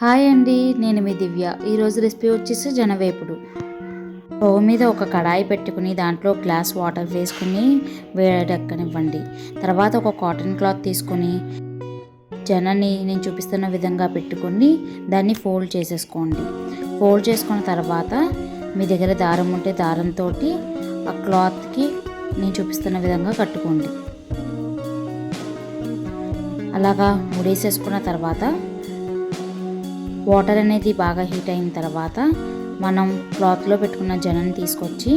Hi అండి నేను మీ దివ్య. ఈరోజు రెసిపీ వచ్చేసి జనవేపుడు. స్టవ్ మీద ఒక కడాయి పెట్టుకుని దాంట్లో గ్లాస్ వాటర్ వేసుకుని వేడెక్కనివ్వండి. తర్వాత ఒక కాటన్ క్లాత్ తీసుకొని జనని నేను చూపిస్తున్న విధంగా పెట్టుకొని దాన్ని ఫోల్డ్ చేసేసుకోండి. ఫోల్డ్ చేసుకున్న తర్వాత మీ దగ్గర దారం ఉంటే దారంతో ఆ క్లాత్కి నేను చూపిస్తున్న విధంగా కట్టుకోండి. అలాగా ముడేసేసుకున్న తర్వాత వాటర్ అనేది బాగా హీట్ అయిన తర్వాత మనం క్లాత్లో పెట్టుకున్న జనం తీసుకొచ్చి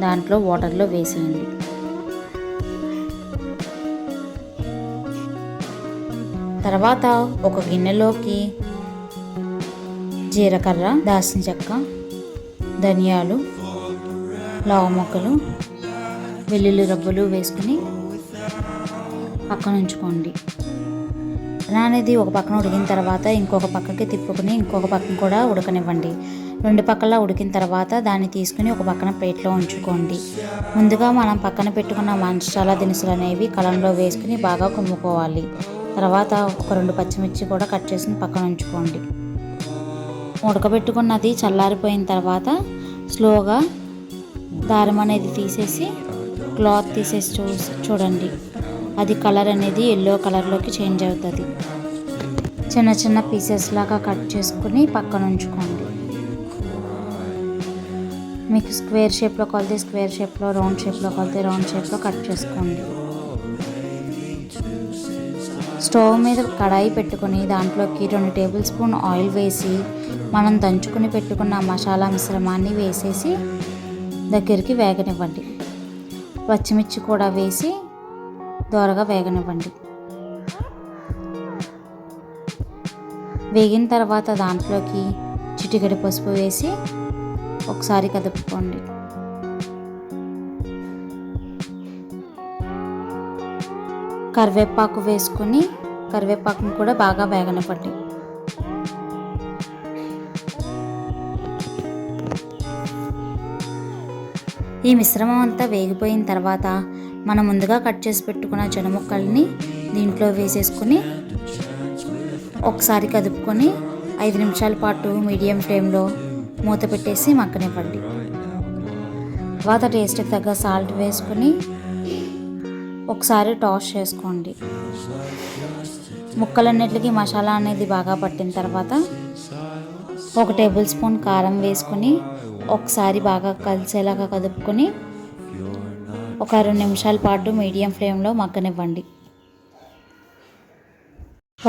దాంట్లో వాటర్లో వేసేయండి. తర్వాత ఒక గిన్నెలోకి జీలకర్ర దాల్చిన చెక్క ధనియాలు లావు మొక్కలు వెల్లుల్లి రబ్బలు వేసుకుని పక్కనుంచుకోండి అనేది ఒక పక్కన ఉడికిన తర్వాత ఇంకొక పక్కకి తిప్పుకుని ఇంకొక పక్కన కూడా ఉడకనివ్వండి. రెండు పక్కల ఉడికిన తర్వాత దాన్ని తీసుకుని ఒక పక్కన ప్లేట్లో ఉంచుకోండి. ముందుగా మనం పక్కన పెట్టుకున్న మసాలా దినుసులు అనేవి కలంలో వేసుకుని బాగా కుమ్ముకోవాలి. తర్వాత ఒక రెండు పచ్చిమిర్చి కూడా కట్ చేసుకుని పక్కన ఉంచుకోండి. ఉడకబెట్టుకున్నది చల్లారిపోయిన తర్వాత స్లోగా దారం అనేది తీసేసి క్లాత్ తీసేసి చూ చూడండి. అది కలర్ అనేది ఎల్లో కలర్లోకి చేంజ్ అవుతుంది. చిన్న చిన్న పీసెస్ లాగా కట్ చేసుకుని పక్కన ఉంచుకోండి. మీకు స్క్వేర్ షేప్లో కొలితే స్క్వేర్ షేప్లో రౌండ్ షేప్లో కొలితే రౌండ్ షేప్లో కట్ చేసుకోండి. స్టవ్ మీద కడాయి పెట్టుకొని దాంట్లోకి రెండు టేబుల్ స్పూన్ ఆయిల్ వేసి మనం దంచుకుని పెట్టుకున్న మసాలా మిశ్రమాన్ని వేసేసి దగ్గరికి వేగనివ్వండి. పచ్చిమిర్చి కూడా వేసి దోరగా వేగనివ్వండి. వేగిన తర్వాత దాంట్లోకి చిటికెడు పసుపు వేసి ఒకసారి కదుపుకోండి. కరివేపాకు వేసుకొని కరివేపాకును కూడా బాగా వేగనివ్వండి. ఈ మిశ్రమం అంతా వేగిపోయిన తర్వాత మనం ముందుగా కట్ చేసి పెట్టుకున్న జన దీంట్లో వేసేసుకుని ఒకసారి కదుపుకొని ఐదు నిమిషాల పాటు మీడియం ఫ్లేమ్లో మూత పెట్టేసి మక్కనివ్వండి తర్వాత టేస్ట్కి తగ్గ సాల్ట్ వేసుకుని ఒకసారి టాస్ చేసుకోండి. ముక్కలన్నిటికీ మసాలా అనేది బాగా పట్టిన తర్వాత ఒక టేబుల్ స్పూన్ కారం వేసుకొని ఒకసారి బాగా కలిసేలాగా కదుపుకొని ఒక రెండు నిమిషాల పాటు మీడియం ఫ్లేమ్లో మగ్గనివ్వండి.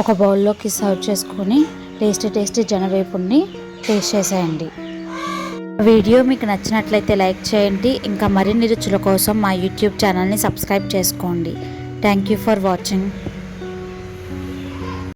ఒక బౌల్లోకి సర్వ్ చేసుకొని టేస్టీ టేస్టీ జనవేపుని టేస్ట్ చేసేయండి. వీడియో మీకు నచ్చినట్లయితే లైక్ చేయండి. ఇంకా మరిన్ని రుచుల కోసం మా యూట్యూబ్ ఛానల్ని సబ్స్క్రైబ్ చేసుకోండి. Thank you for watching.